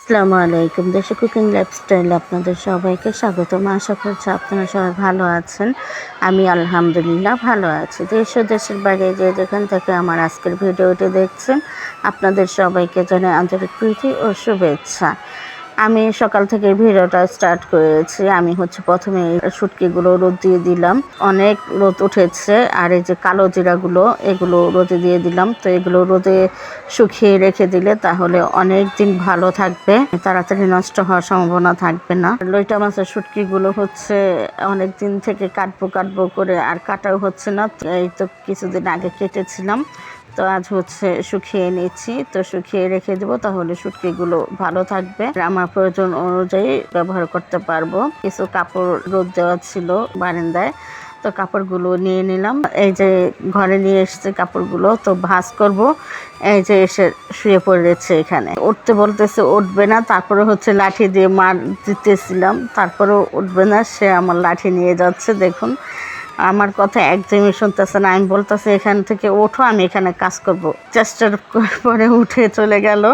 আসসালামু আলাইকুম। দেশে কুকিং লাইফস্টাইল আপনাদের সবাইকে স্বাগতম। আশা করছি আপনারা সবাই ভালো আছেন। আমি আলহামদুলিল্লাহ ভালো আছি। দেশ ও দেশের বাইরে যে যেখান থেকে আমার আজকের ভিডিওটি দেখছেন, আপনাদের সবাইকে জানাই আন্তরিক প্রীতি ও শুভেচ্ছা। আমি সকাল থেকে ভিডিওটা স্টার্ট করেছি। আমি হচ্ছে প্রথমে শুটকিগুলো রোদ দিয়ে দিলাম। অনেক রোদ উঠেছে আর এই যে কালো জিরাগুলো, এগুলো রোদে দিয়ে দিলাম। তো এগুলো রোদে শুকিয়ে রেখে দিলে তাহলে অনেক দিন ভালো থাকবে। তাড়াতাড়ি নষ্ট হওয়ার সম্ভাবনা থাকবে না। লইটা মাছের শুটকিগুলো হচ্ছে অনেক দিন থেকে কাটবো কাটবো করে আর কাটাও হচ্ছে না। এই তো কিছুদিন আগে কেটেছিলাম। তো আজ হচ্ছে শুকিয়ে নিচ্ছি। তো শুকিয়ে রেখে দেবো, তাহলে শুটকিগুলো ভালো থাকবে। আমার প্রয়োজন অনুযায়ী ব্যবহার করতে পারব। কিছু কাপড় রোদ দেওয়া ছিল বারান্দায়, তো কাপড়গুলো নিয়ে নিলাম। এই যে ঘরে নিয়ে এসছে কাপড়গুলো, তো ভাঁজ করব। এই যে এসে শুয়ে পড়েছে এখানে। উঠতে বলতেছে, উঠবে না। তারপরে হচ্ছে লাঠি দিয়ে মার দিতেছিলাম। তারপরেও উঠবে না, সে আমার লাঠি নিয়ে যাচ্ছে, দেখুন। আমার কথা একদমই শুনতেছে না। আমি বলতেছি, এখান থেকে ওঠো, আমি এখানে কাজ করব। চেষ্টার পরে উঠে চলে গেল।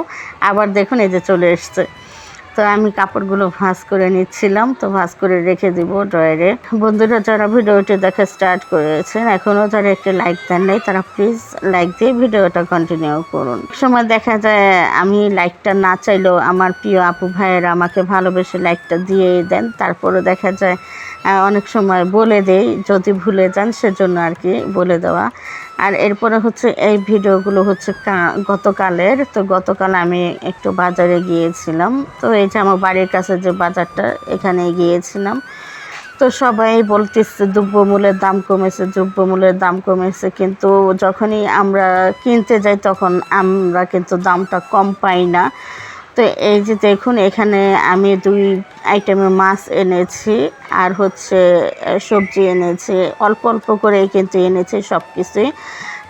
আবার দেখুন, এই যে চলে এসছে। তো আমি কাপড়গুলো ভাঁজ করে নিচ্ছিলাম, তো ভাঁজ করে রেখে দিব ড্রয়ারে। বন্ধুরা, যারা ভিডিওটি দেখা স্টার্ট করেছেন এখনও যারা একটি লাইক দেন নাই, তারা প্লিজ লাইক দিয়ে ভিডিওটা কন্টিনিউ করুন। সময় দেখা যায়, আমি লাইকটা না চাইলেও আমার প্রিয় আপু ভাইয়েরা আমাকে ভালোবেসে লাইকটা দিয়ে দেন। তারপরে দেখা যায় অনেক সময় বলে দেই, যদি ভুলে যান সেজন্য আর কি বলে দেওয়া। আর এরপরে হচ্ছে এই ভিডিওগুলো হচ্ছে গতকালের। তো গতকাল আমি একটু বাজারে গিয়েছিলাম। তো এই যে আমার বাড়ির কাছে যে বাজারটা, এখানে গিয়েছিলাম। তো সবাই বলতেছে দ্রব্যমূল্যের দাম কমেছে দ্রব্যমূল্যের দাম কমেছে। কিন্তু যখনই আমরা কিনতে যাই, তখন আমরা কিন্তু দামটা কম পাই না। তো এই যে দেখুন, এখানে আমি দুই আইটেমের মাছ এনেছি আর হচ্ছে সবজি এনেছি। অল্প অল্প করে কিন্তু এনেছি সব কিছুই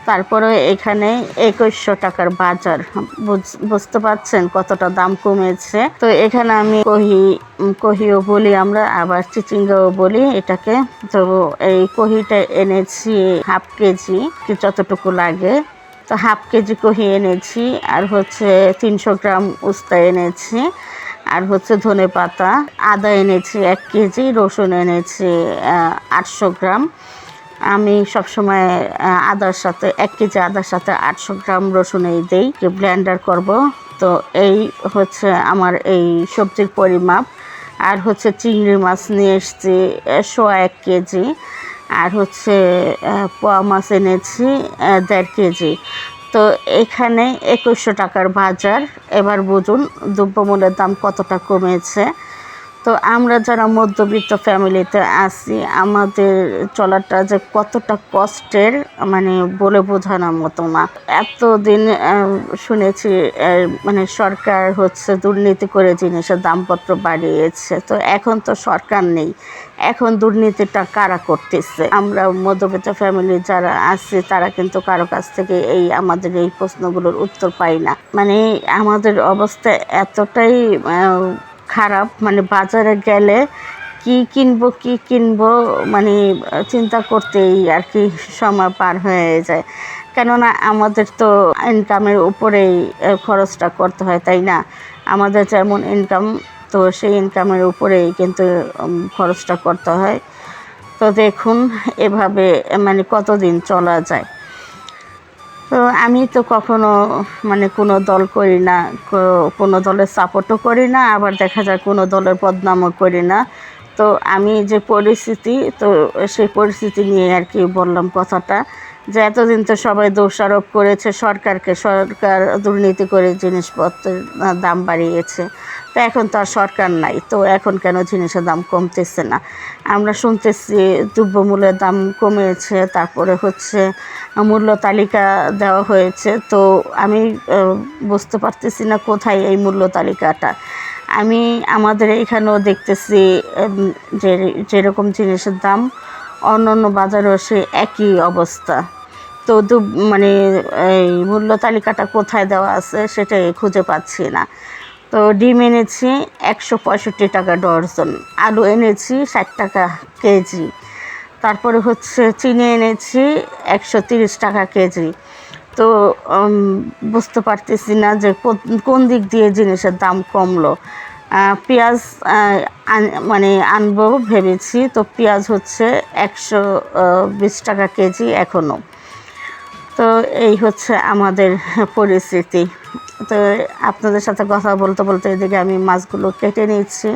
তারপরে এখানে একুশশো টাকার বাজার। বুঝ- বুঝতে পারছেন কতটা দাম কমেছে? তো এখানে আমি কহি কহিও বলি আমরা, আবার চিচিঙ্গাও বলি এটাকে। তো এই কহিটা এনেছি হাফ কেজি যতটুকু লাগে। তো হাফ কেজি কহি এনেছি, আর হচ্ছে তিনশো গ্রাম উস্তা এনেছি, আর হচ্ছে ধনে পাতা, আদা এনেছি এক কেজি, রসুন এনেছি আটশো গ্রাম। আমি সবসময় আদার সাথে, এক কেজি আদার সাথে আটশো গ্রাম রসুনই দিই ব্লেন্ডার করব। তো এই হচ্ছে আমার এই সবজির পরিমাপ। আর হচ্ছে চিংড়ি মাছ নিয়ে এসছি সোয়া এক কেজি। আর হচ্ছে পোয়া মাছ এনেছি দেড় কেজি। তো এখানে একুশশো টাকার বাজার। এবার বুঝুন, দ্রব্যমূল্যের দাম কতটা কমেছে। তো আমরা যারা মধ্যবিত্ত ফ্যামিলিতে আছি, আমাদের চলাটা যে কতটা কষ্টের মানে বলে বোঝানোর মতো না। এতদিন শুনেছি মানে সরকার হচ্ছে দুর্নীতি করে জিনিসের দামপত্র বাড়িয়েছে। তো এখন তো সরকার নেই। এখন দুর্নীতিটা কারা করতেছে? আমরা মধ্যবিত্ত ফ্যামিলি যারা আছি, তারা কিন্তু কারও কাছ থেকে এই, আমাদের এই প্রশ্নগুলোর উত্তর পাই না। মানে আমাদের অবস্থা এতটাই খারাপ মানে বাজারে গেলে কি কিনবো কি কিনবো মানে চিন্তা করতেই আর কি সময় পার হয়ে যায়। কেননা আমাদের তো ইনকামের উপরেই খরচটা করতে হয়, তাই না? আমাদের যেমন ইনকাম তো সেই ইনকামের উপরেই কিন্তু খরচটা করতে হয়। তো দেখুন, এভাবে মানে কতদিন চলা যায়। তো আমি তো কখনো মানে কোনো দল করি না কোনো দলের সাপোর্টও করি না, আবার দেখা যায় কোনো দলের বদনামও করি না। তো আমি যে পরিস্থিতি, তো সেই পরিস্থিতি নিয়ে আর কি বললাম কথাটা, যে এতদিন তো সবাই দোষারোপ করেছে, সরকারকে, সরকার দুর্নীতি করে জিনিসপত্রের দাম বাড়িয়েছে। তো এখন তো আর সরকার নাই, তো এখন কেন জিনিসের দাম কমতেছে না? আমরা শুনতেছি দ্রব্যমূল্যের দাম কমেছে, তারপরে হচ্ছে মূল্য তালিকা দেওয়া হয়েছে, তো আমি বুঝতে পারতেছি না কোথায় এই মূল্য তালিকাটা। আমি আমাদের এখানেও দেখতেছি যে যেরকম জিনিসের দাম অন্য অন্য বাজারেও সে একই অবস্থা। তো মানে এই মূল্য তালিকাটা কোথায় দেওয়া আছে সেটাই খুঁজে পাচ্ছি না। তো ডিম এনেছি একশো পঁয়ষট্টি টাকা ডর্জন। আলু এনেছি ষাট টাকা কেজি। তারপরে হচ্ছে চিনি এনেছি একশো তিরিশ টাকা কেজি। তো বুঝতে পারতেছি না যে কোন- দিক দিয়ে জিনিসের দাম কমলো। পেঁয়াজ মানে আনব ভেবেছি। তো পেঁয়াজ হচ্ছে একশো বিশ টাকা কেজি এখনও তো এই হচ্ছে আমাদের পরিস্থিতি। তো আপনাদের সাথে কথা বলতে বলতে এদিকে আমি মাছগুলো কেটে নিচ্ছি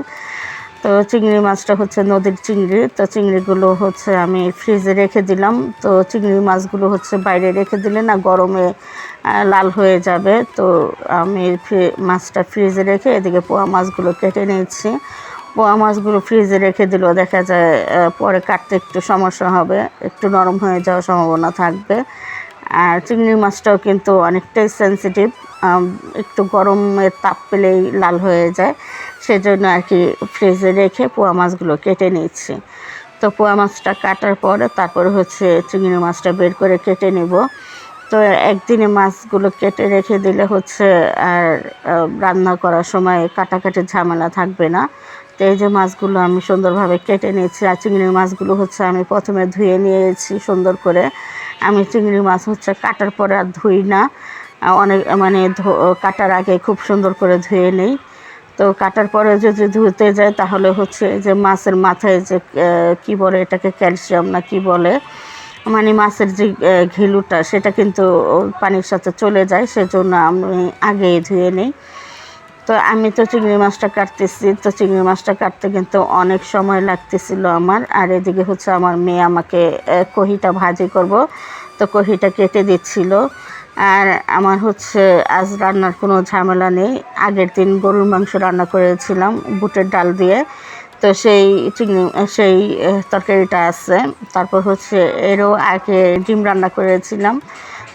তো চিংড়ি মাছটা হচ্ছে নদীর চিংড়ি। তো চিংড়িগুলো হচ্ছে আমি ফ্রিজে রেখে দিলাম। তো চিংড়ি মাছগুলো হচ্ছে বাইরে রেখে দিলে না গরমে লাল হয়ে যাবে। তো আমি মাছটা ফ্রিজে রেখে এদিকে পোয়া মাছগুলো কেটে নিচ্ছি পোয়া মাছগুলো ফ্রিজে রেখে দিলেও দেখা যায় পরে কাটতে একটু সমস্যা হবে। একটু নরম হয়ে যাওয়ার সম্ভাবনা থাকবে। আর চিংড়ি মাছটাও কিন্তু অনেকটাই সেন্সিটিভ একটু গরমের তাপ পেলেই লাল হয়ে যায়। সেজন্য আর কি ফ্রিজে রেখে পোয়া মাছগুলো কেটে নিচ্ছি। তো পোয়া মাছটা কাটার পরে তারপরে হচ্ছে চিংড়ি মাছটা বের করে কেটে নিব। তো একদিনে মাছগুলো কেটে রেখে দিলে হচ্ছে আর রান্না করার সময় কাটাকাটির ঝামেলা থাকবে না। তো এই যে মাছগুলো আমি সুন্দরভাবে কেটে নিয়েছি আর চিংড়ি মাছগুলো হচ্ছে আমি প্রথমে ধুয়ে নিয়েছি সুন্দর করে। আমি চিংড়ি মাছ হচ্ছে কাটার পরে আর ধুই না। অনেক মানে কাটার আগে খুব সুন্দর করে ধুয়ে নেই। তো কাটার পরে যদি ধুতে যায়, তাহলে হচ্ছে যে মাছের মাথায় যে কি বলে এটাকে, ক্যালসিয়াম না কি বলে মানে মাছের যে ঘিলুটা, সেটা কিন্তু পানির সাথে চলে যায়, সেজন্য আমি আগেই ধুয়ে নিই। তো আমি তো চিংড়ি মাছটা কাটতেছি, তো চিংড়ি মাছটা কাটতে কিন্তু অনেক সময় লাগতেছিল আমার। আর এদিকে হচ্ছে আমার মেয়ে আমাকে কহিটা ভাজি করব। তো কহিটা কেটে দিচ্ছিল। আর আমার হচ্ছে, আজ রান্নার কোনো ঝামেলা নেই। আগের দিন গরুর মাংস রান্না করেছিলাম, বুটের ডাল দিয়ে। তো সেই চিংড়ি, সেই তরকারিটা আছে। তারপর হচ্ছে, এরও আগে ডিম রান্না করেছিলাম।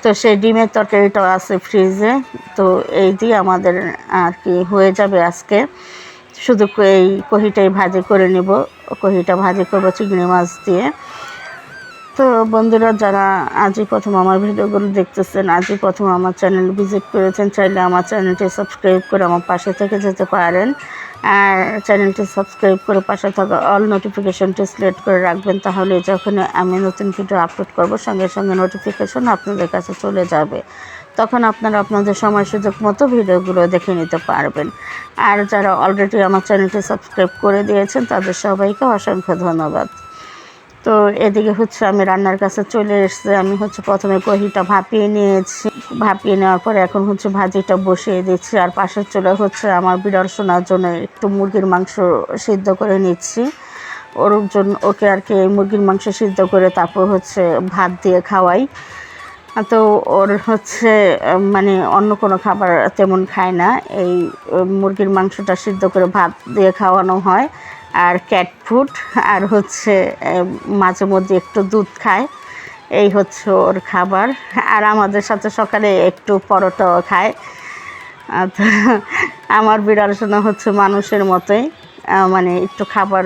তো সেই ডিমের তরকারিটাও আছে ফ্রিজে। তো এই দিয়ে আমাদের আর কি হয়ে যাবে আজকে। শুধু এই কহিটাই ভাজি করে নেব। কহিটা ভাজি করব চিংড়ি মাছ দিয়ে। তো বন্ধুরা যারা আজই প্রথম আমার ভিডিওগুলো দেখতেছেন, আজই প্রথম আমার চ্যানেল ভিজিট করেছেন, চাইলে আমার চ্যানেলটি সাবস্ক্রাইব করে আমার পাশে থেকে যেতে পারেন। আর চ্যানেলটি সাবস্ক্রাইব করে পাশে থাকা অল নোটিফিকেশনটি সিলেক্ট করে রাখবেন, তাহলে যখন আমি নতুন ভিডিও আপলোড করব, সঙ্গে সঙ্গে নোটিফিকেশন আপনাদের কাছে চলে যাবে। তখন আপনারা আপনাদের সময় সুযোগ মতো ভিডিওগুলো দেখে নিতে পারবেন। আর যারা অলরেডি আমার চ্যানেলটি সাবস্ক্রাইব করে দিয়েছেন, তাদের সবাইকে অসংখ্য ধন্যবাদ। তো এদিকে হচ্ছে আমি রান্নার কাছে চলে এসেছি। আমি হচ্ছে প্রথমে কহিটা ভাপিয়ে নিয়েছি। ভাপিয়ে নেওয়ার পরে এখন হচ্ছে ভাজিটা বসিয়ে দিচ্ছি। আর পাশের চলে হচ্ছে আমার বিড়াল শোনার জন্য একটু মুরগির মাংস সিদ্ধ করে নিচ্ছি। ওর জন্য ওকে আর কি মুরগির মাংস সিদ্ধ করে তারপর হচ্ছে ভাত দিয়ে খাওয়াই। তো ওর হচ্ছে মানে অন্য কোনো খাবার তেমন খায় না। এই মুরগির মাংসটা সিদ্ধ করে ভাত দিয়ে খাওয়ানো হয়। আর ক্যাট ফুড আর হচ্ছে মাঝে মধ্যে একটু দুধ খায়। এই হচ্ছে ওর খাবার। আর আমাদের সাথে সকালে একটু পরোটাও খায়। আর আমার বিড়াল সোনা হচ্ছে মানুষের মতোই মানে একটু খাবার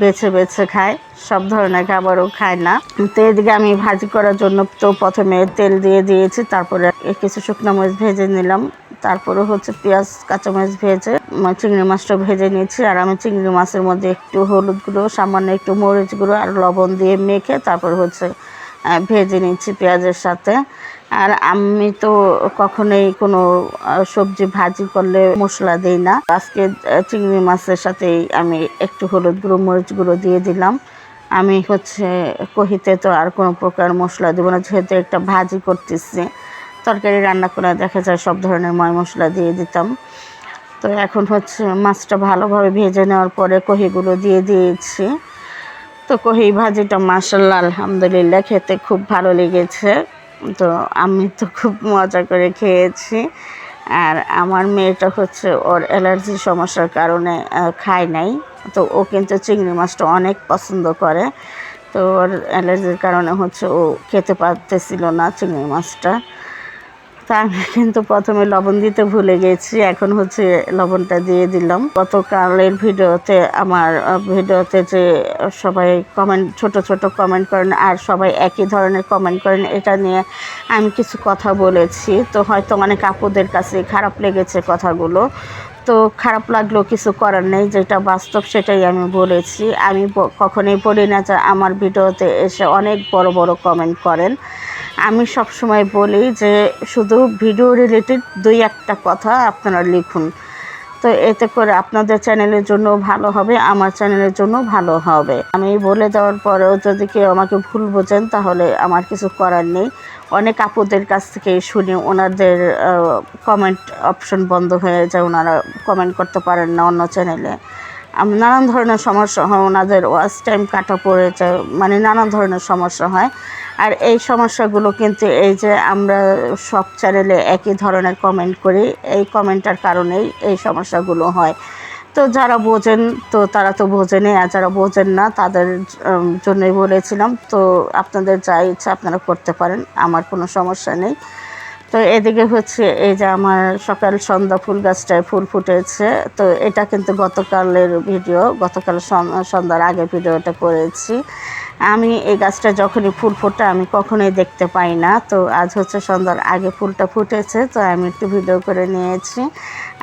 বেছে বেছে খায়। সব ধরনের খাবারও খায় না। তো এদিকে আমি ভাজি করার জন্য তো প্রথমে তেল দিয়ে দিয়েছি, তারপরে কিছু শুকনো মরিচ ভেজে নিলাম। তারপরে হচ্ছে পেঁয়াজ, কাঁচামরিচ ভেজে চিংড়ি মাছটা ভেজে নিয়েছি। আর আমি চিংড়ি মাছের মধ্যে একটু হলুদ গুঁড়ো, সামান্য একটু মরিচ গুঁড়ো আর লবণ দিয়ে মেখে তারপর হচ্ছে ভেজে নিচ্ছি পেঁয়াজের সাথে। আর আমি তো কখনোই কোনো সবজি ভাজি করলে মশলা দিই না। আজকে চিংড়ি মাছের সাথেই আমি একটু হলুদ গুঁড়ো, মরিচ গুঁড়ো দিয়ে দিলাম। আমি হচ্ছে, কহিতে তো আর কোনো প্রকার মশলা দেবো না, যেহেতু একটা ভাজি করতেছি। তরকারি রান্না করে দেখা যায় সব ধরনের ময় মশলা দিয়ে দিতাম। তো এখন হচ্ছে মাছটা ভালোভাবে ভেজে নেওয়ার পরে কহিগুলো দিয়ে দিয়েছি। তো কহি ভাজিটা মাসাল্লাহ আলহামদুলিল্লাহ, খেতে খুব ভালো লেগেছে। তো আমি তো খুব মজা করে খেয়েছি। আর আমার মেয়েটা হচ্ছে ওর অ্যালার্জির সমস্যার কারণে খায় নাই। তো ও কিন্তু চিংড়ি মাছটা অনেক পছন্দ করে। তো ওর অ্যালার্জির কারণে হচ্ছে ও খেতে পারতেছিল না চিংড়ি মাছটা। তা আমি কিন্তু প্রথমে লবণ দিতে ভুলে গেছি। এখন হচ্ছে লবণটা দিয়ে দিলাম। গতকালের ভিডিওতে আমার ভিডিওতে যে সবাই কমেন্ট ছোট ছোট কমেন্ট করেন আর সবাই একই ধরনের কমেন্ট করেন, এটা নিয়ে আমি কিছু কথা বলেছি। তো হয়তো অনেক আপুদের কাছে খারাপ লেগেছে কথাগুলো। তো খারাপ লাগলেও কিছু করার নেই, যেটা বাস্তব সেটাই আমি বলেছি। আমি কখনোই বলি না যে আমার ভিডিওতে এসে অনেক বড় বড় কমেন্ট করেন। আমি সব সময় বলি যে শুধু ভিডিও রিলেটেড দুই একটা কথা আপনারা লিখুন। তো এতে করে আপনাদের চ্যানেলের জন্য ভালো হবে, আমার চ্যানেলের জন্য ভালো হবে। আমি বলে দেওয়ার পরেও যদি কেউ আমাকে ভুল বোঝেন, তাহলে আমার কিছু করার নেই। অনেক আপুদের কাছ থেকে শুনি, ওনাদের কমেন্ট অপশন বন্ধ হয়ে যায়, ওনারা কমেন্ট করতে পারেন না অন্য চ্যানেলে নানান ধরনের সমস্যা হয়, ওনাদের ওয়াচ টাইম কাটা পড়ে যায় মানে নানান ধরনের সমস্যা হয়। আর এই সমস্যাগুলো কিন্তু এই যে আমরা সব চ্যানেলে একই ধরনের কমেন্ট করি, এই কমেন্টার কারণেই এই সমস্যাগুলো হয়। তো যারা বোঝেন, তো তারা তো বোঝেনই, আর যারা বোঝেন না, তাদের জন্যই বলেছিলাম। তো আপনাদের যা ইচ্ছা আপনারা করতে পারেন, আমার কোনো সমস্যা নেই। তো এদিকে হচ্ছে এই যে আমার সকাল সন্ধ্যা ফুল গাছটায় ফুল ফুটেছে। তো এটা কিন্তু গতকালের ভিডিও গতকাল সন্ধ্যার আগে ভিডিওটা করেছি। আমি এই গাছটা যখনই ফুল ফোটে, আমি কখনোই দেখতে পাই না। তো আজ হচ্ছে সন্ধ্যার আগে ফুলটা ফুটেছে, তো আমি একটু ভিডিও করে নিয়েছি।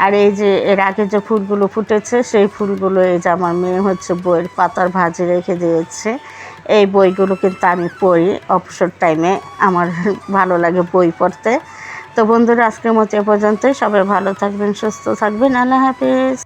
আর এই যে, এর আগে যে ফুলগুলো ফুটেছে, সেই ফুলগুলো এই যে আমার মেয়ে হচ্ছে বইয়ের পাতার ভাজি রেখে দিয়েছে। এই বইগুলো কিন্তু আমি পড়ি, অবসর টাইমে আমার ভালো লাগে বই পড়তে। তো বন্ধুরা, আজকের মতো এ পর্যন্তই। সবাই ভালো থাকবেন, সুস্থ থাকবেন। আল্লাহ হাফিজ।